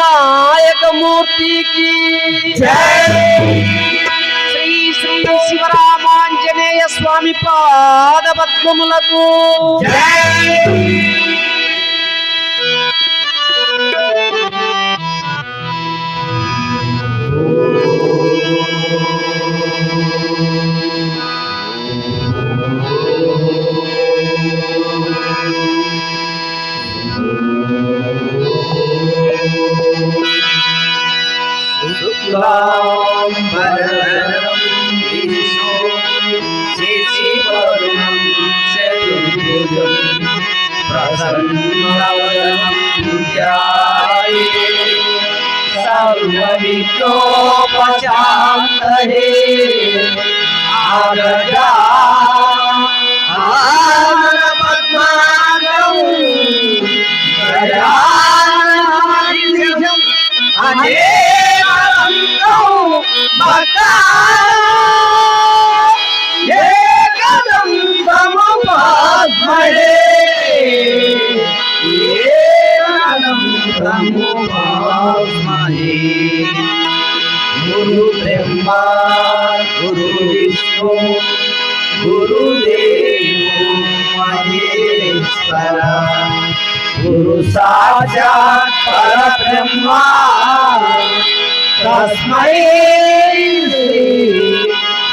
వినాయకమూర్తికి. శ్రీ శ్రీ శివరామాంజనేయ స్వామి పాద పద్మములకు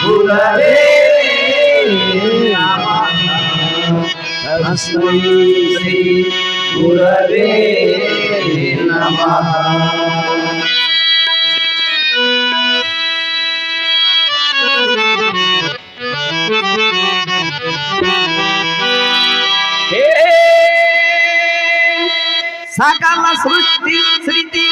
गुरवे नमः तस्मै श्री गुरवे नमः హే సకల సృష్టి సృష్టి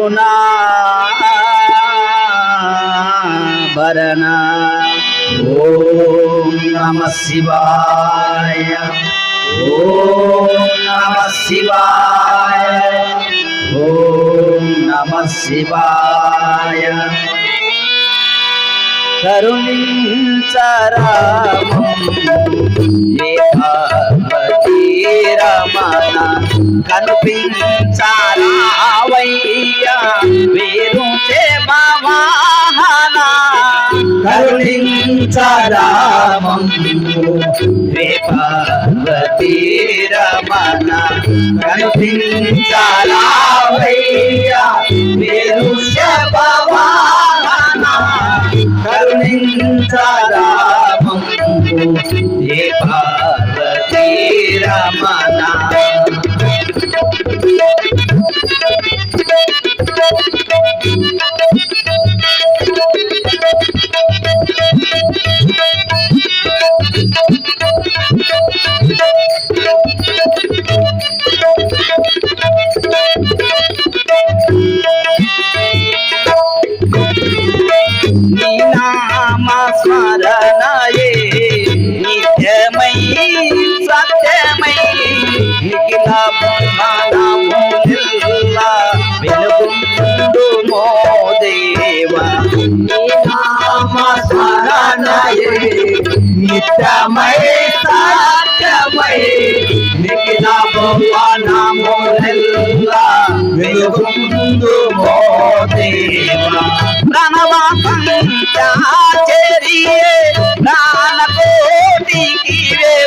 కరుణా భరణ ఓం నమ శివాయ. ఓం నమ శివాయ. ఓం నమ శివాయ. రమణ కనిపించాలా కనిపించారావయ్యా. వేరు వాహన కరుణించరామీ రమణ కనిపించాలా వెలుగుండు మో నామ స్మరణయే నిత్యమై సత్యమై నిఖిల బ్రహ్మాండముల వెలుగుండు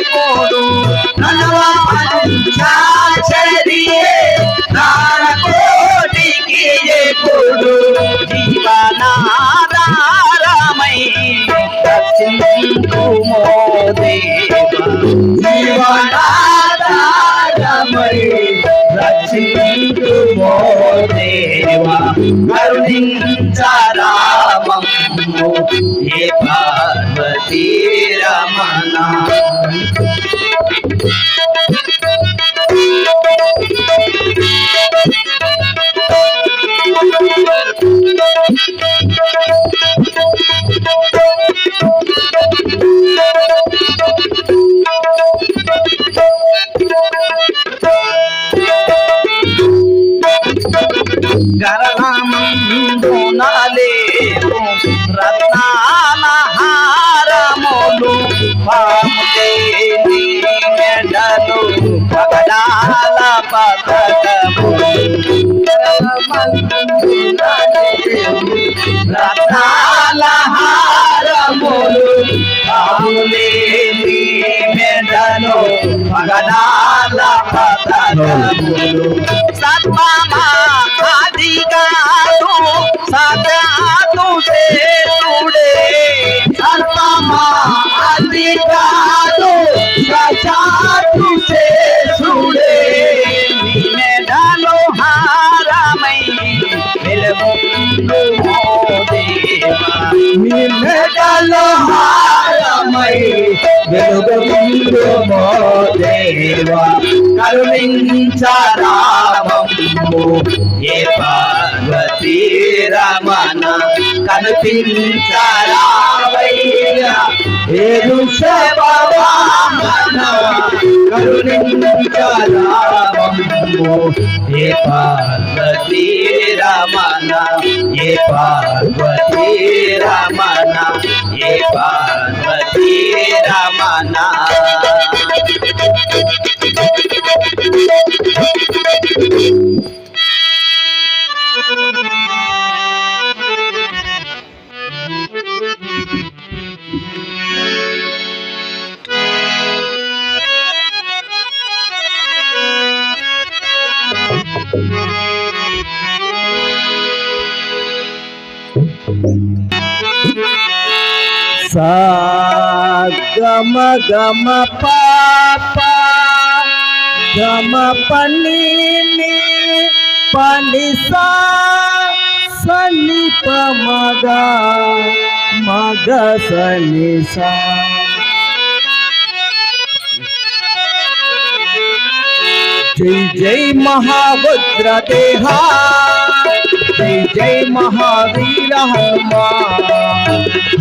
పోడు ప్రాణ కోటికి వేపుడు కోటికి వేపుడు జీవనాధారమై దర్శించు జీవనాధారమై రత్నాల హారములు పాములేని మెడలు పగడాల వెలుగుండు దేవా కరుణించరామము ఏ పార్వతీ రమణ కనిపించరావయ్యా ఏదు శవాహన కరుణించరామము ఏ పార్వతీ రమణ ఏ పార్వతీ రమణ ఏ పార్వతీ రమణ సా గమ గమ పాప గమ పని ని పని సా సని ప మగ మగ సని సా జై జై మహాభద్ర దేహా జై జై మహావీర హనుమా.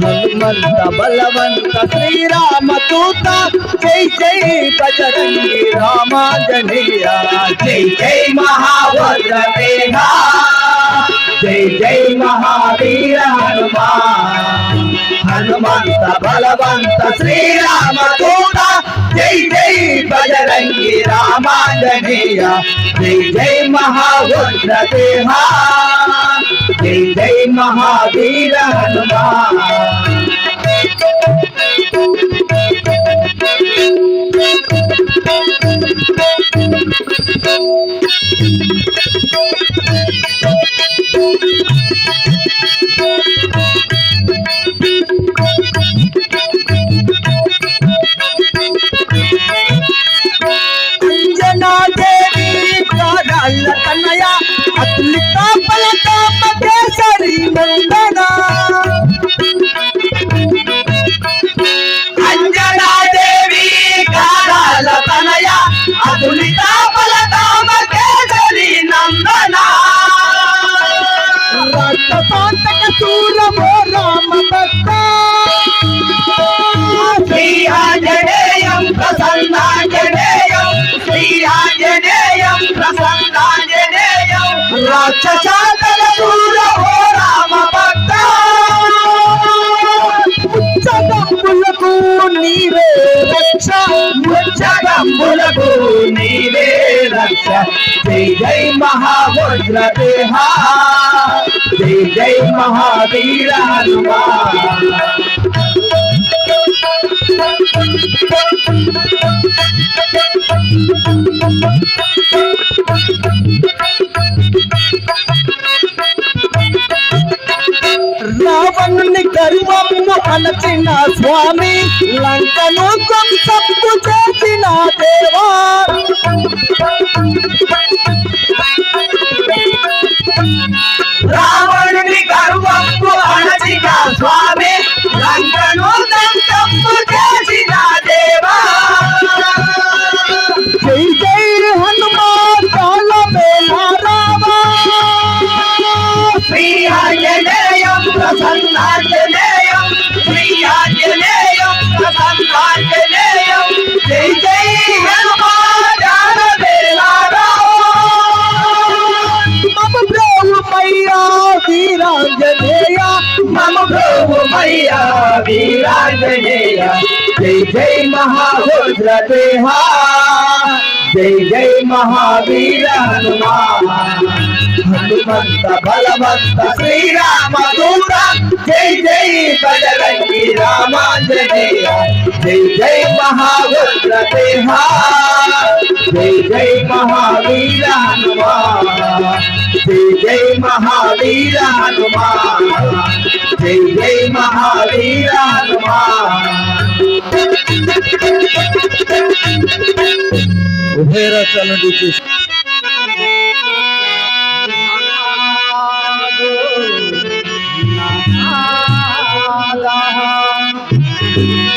హనుమంత బలవంత శ్రీరామ దూత జై జై బజరంగి రామాంజనేయ. జై జై మహాభద్ర దేహా జై జై మహావీర హనుమాన్ హనుమంత బలవంత శ్రీరామ దూత జై జై బజరంగి రామాంజనేయ జై జై మహాభద్ర జై జై మహావీర హనుమా Thank you. నీవే రక్ష ముచ్చగంబులకు నీవే రక్ష జై జై మహాభద్ర దేహా జై జై మహావీర హనుమాన్ రావణుని గర్వము అణచిన స్వామి లంకను ధ్వంసపు చేసిన దేవా. రావణుని గర్వము అణచిన స్వామి లంకను जय जय महारुद्र देहा। జై జై మహావీర హనుమంత బలవంత శ్రీరామ దూత. జై జై బజరంగి రామాంజనేయ. జై జై మహారుద్ర జై జై మహావీర హనుమా జై జై మహావీర హనుమా జై జై మహావీర హనుమా उभेरा चालू की Thank you.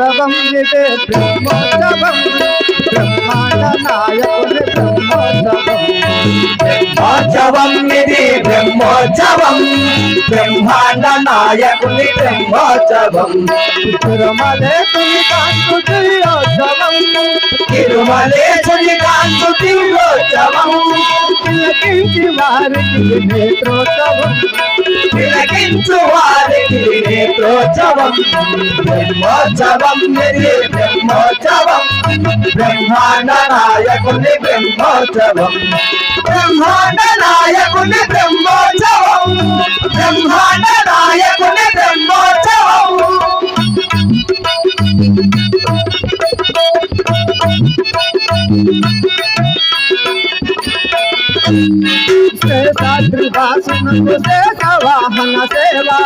ఉత్సవం ఇదే బ్రహ్మోత్సవం. బ్రహ్మాండ నాయకుని బ్రహ్మోత్సవం. బ్రహ్మోత్సవం ఇది బ్రహ్మోత్సవం బ్రహ్మాండ నాయకుని బ్రహ్మోత్సవం తిరుమలే తుని కాంతు దియోత్సవం తిరుమలేశుని కాంతు తిరులోత్సవం తిలకించి వారికి నేత్రోత్సవం తిలకించు వారికి నేత్రోత్సవం బ్రహ్మోత్సవం ఇది బ్రహ్మోత్సవం బ్రహ్మాండ నాయకుని బ్రహ్మోత్సవం బ్రహ్మాండ నాయకుని బ్రహ్మోత్సవం బ్రహ్మాండ నాయకుని బ్రహ్మోత్సవం శేషాద్రి వాసునకు శేష వాహన సేవా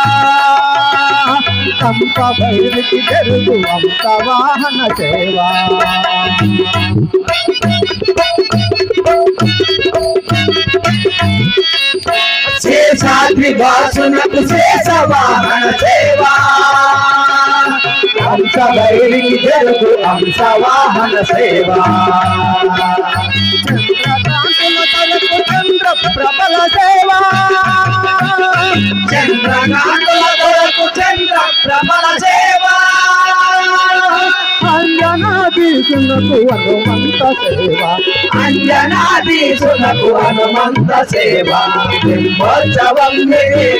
కంప భైరికి జరుగు అంత వాహన సేవా శేషాద్రి వాసునకు శేష వాహన సేవా. హంస భైరికి జరుగు హంస వాహన సేవా. చంద్ర ప్రబల సేవా. చంద్రకాంతుల కొరకు చంద్ర ప్రబల సేవా అంజనాదీసునకు హనుమంత సేవ అంజనాదీసునకు హనుమంత సేవ బ్రహ్మోత్సవం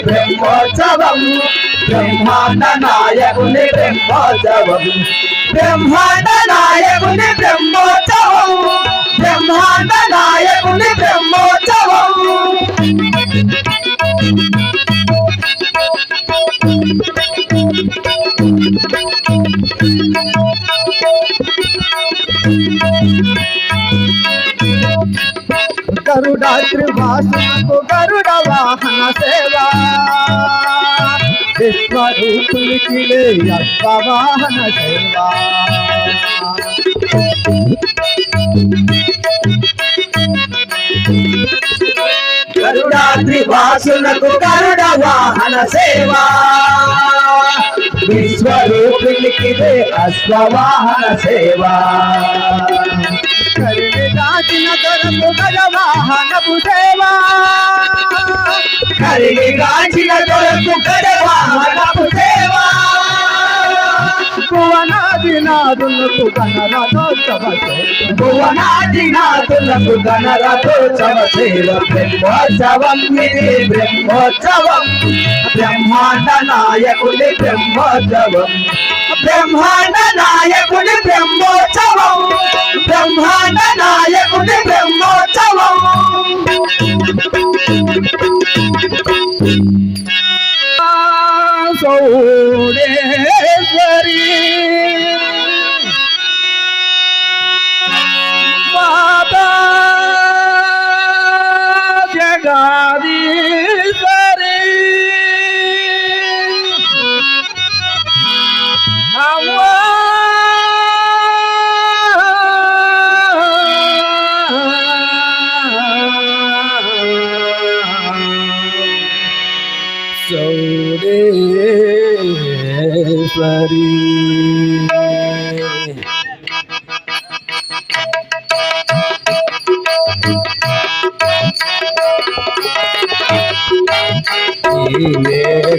బ్రహ్మోత్సవం బ్రహ్మాండ నాయకుని బ్రహ్మోత్సవం బ్రహ్మాండ నాయకుని బ్రహ్మోత్సవం బ్రహ్మాండ నాయకుని బ్రహ్మోత్సవం గరుడాద్రి వాసునకు గరుడ వాహన సేవా విశ్వరూపునికి అశ్వ వాహన సేవా గరుడాద్రి వాసునకు గరుడ వాహన సేవా. విశ్వరూపిణికి అశ్వవాహన సేవా. కరిని దాచిన దొరకు గజ వాహనపు సేవా. కరిగి కాచిన దొరకు గడ వాహనపు సేవా. భువనాది నాదులకు గణరథోత్సవ సేవ. భువనాదినాథులకు గణరథోత్సవ సేవ. బ్రహ్మోత్సవం ఇది బ్రహ్మోత్సవం. బ్రహ్మాండ నాయకుని బ్రహ్మోత్సవం. బ్రహ్మాండ నాయకుని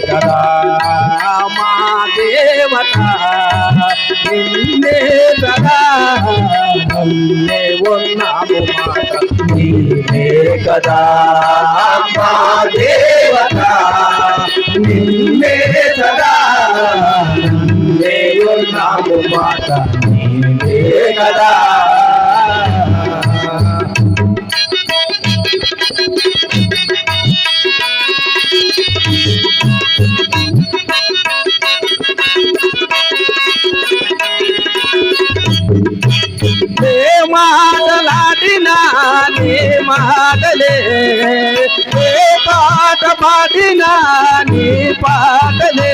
కదా మా దేవత నిన్నే కదా నిన్నే ఉన్నాము మాట నీవే కదా మా దేవత. నిన్నే కదా ఉన్నాము నీవే కదా మాటలాడినా నీ మాటలే ఏ పాట పాడినా నీ పాటలే.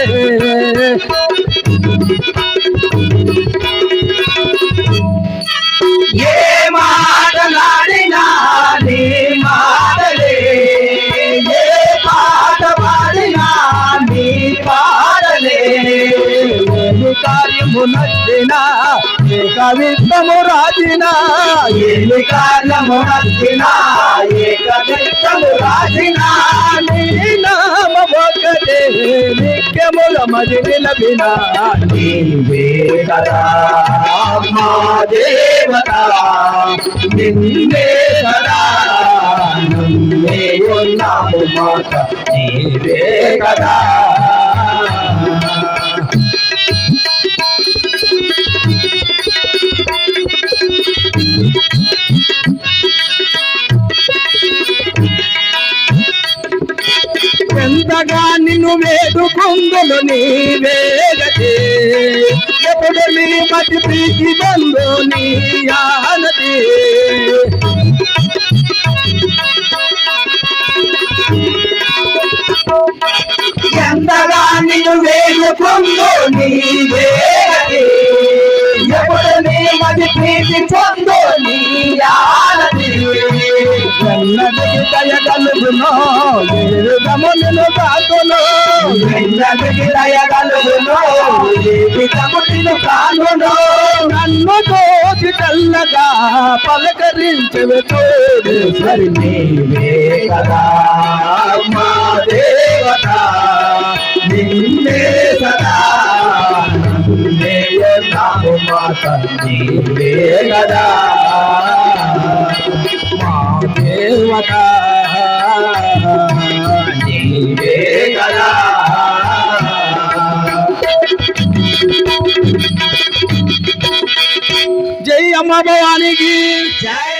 నిమిత్తము రాజినా ఎన్ని కారణము నచ్చినా ఏక రాజినా. నీ నామ ఒకటే నిత్యముల మది నిలబినా నీవే కదా మా దేవత. నిన్నే కదా నన్నే ఉన్నాము మాట నీవే కదా. ఎంతగా నిన్ను వేడుకుందులు నీవే ఎప్పుడు నీ మతి ప్రీతి బంధు నీ ఆనతి? ఎంతగా నిన్ను వేడుకుందో నీవే గతి. ఎప్పుడు నీ మది ప్రీతి పొందో నీ ఆనతి? ఎన్నటికి దయగలుగునో ఏరుగము నిన్ను దాకును వెన్నటికి జీవితము నన్ను తోచి చల్లగా పలకరించవి తోడు సరి నీవే కదా మా దేవత. నిన్నే సదా నన్నే కదా మా దేవత. జై అమ్మ భవానికి జై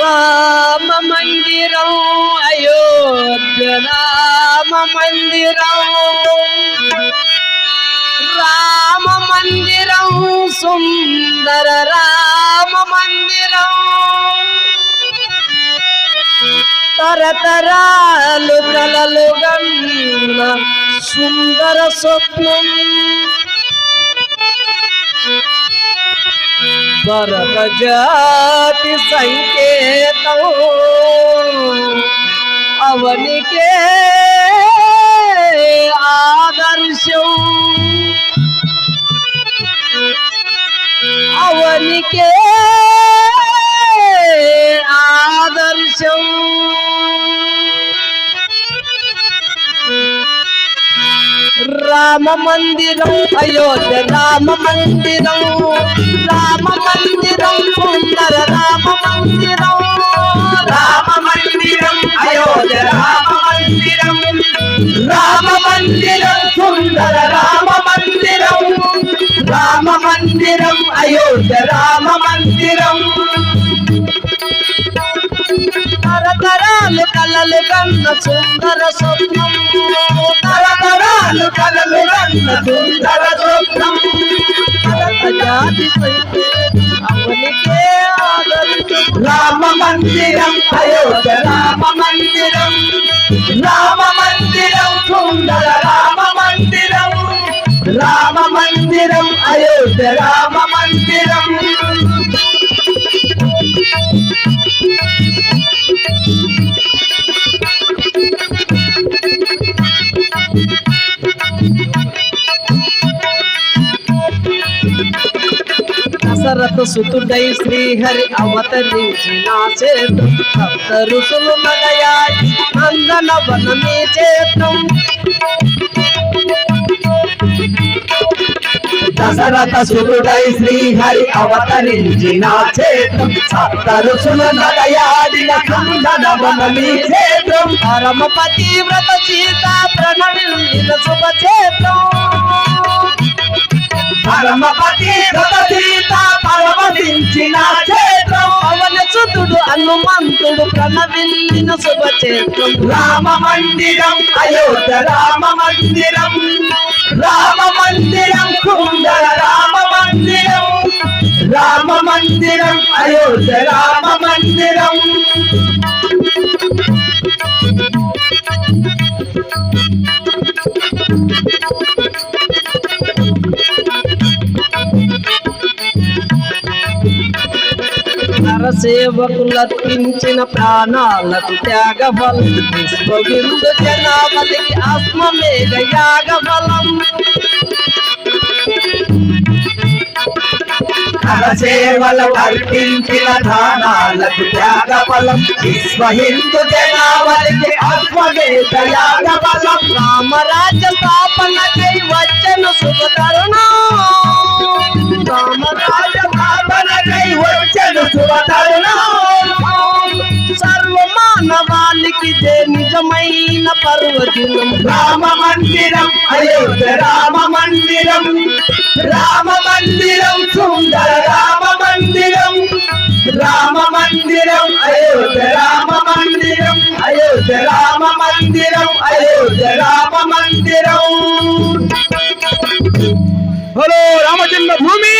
రామ మందిరం అయోధ్య రామ మందిరం రామ మందిరం సుందర రామ మందిరం తరతరాలు కలలు గన్న సుందర స్వప్నం భరత జాతి సంకేతం అవనికే ఆదర్శం అవనికే ఆదర్శం రామ మందిరం అయోధ్య రామ మందిరం రామ మందిరం సుందర రామ మందిరం రామ మందిరం అయోధ్య రామ మందిరం రామ మందిరం సుందర రామ మందిరం రామ మందిరం అయోధ్య రామ మందిరం. తరతరాలు కలలు కన్న సుందర స్వప్నం. తరతరాలు కలలు కన్న సుందర స్వప్నం. జాతి అవనికే రామ మందిరం అయోధ్య రామ మందిరం. రామ మందిరం సుందర రామ మందిరం. రామ మందిరం అయోధ్య రామ మందిరం. దశరథ సుతుడై శ్రీహరి అవతరించిన చేతం సప్త ఋషులు నగయాయి నందన వనమే చేతం. దశరథ సుతుడై శ్రీహరి అవతరించిన చేతం సప్త ఋషులు ఋషుల నడయాడిన కందనవనమీ చేతం. పరమ పతివ్రత సీత ప్రణవిల్లిన శుభ చేతం. పరమపతి సీత పరమశించిన చేతం పవన సుతుడు హనుమంతుడు ప్రణవిల్లిన శుభ చేతం రామ మందిరం అయోధ్య రామ మందిరం. రామ మందిరం కుందర రామ మందిరం. రామ మందిరం అయోధ్య రామ మందిరం. నరసేవకులర్పించిన ప్రాణాలకు త్యాగ బలం విశ్వవిందు జనావళికి ఆత్మమేఘ యాగ బలం కరసేవల అర్పించిన దానాలకు త్యాగ బలం విశ్వ హిందూ జనావళికి ఆత్మవేద యాగ బలం రామరాజ్య స్థాపనకై వచ్చను శుభ తరుణం. రామరాజ స్థాపనకై వచ్చెను శుభతరుణం సర్వమానవాళికి ఇదే నిజమైన పర్వదినం. రామ మందిరం అయోధ్య రామ మందిరం. రామ మందిరం సుందర రామ మందిరం. రామ మందిరం అయోధ్య రామ మందిరం. అయోధ్య రామ మందిరం అయోధ్య రామ మందిరం. హలో రామచంద్ర భూమి.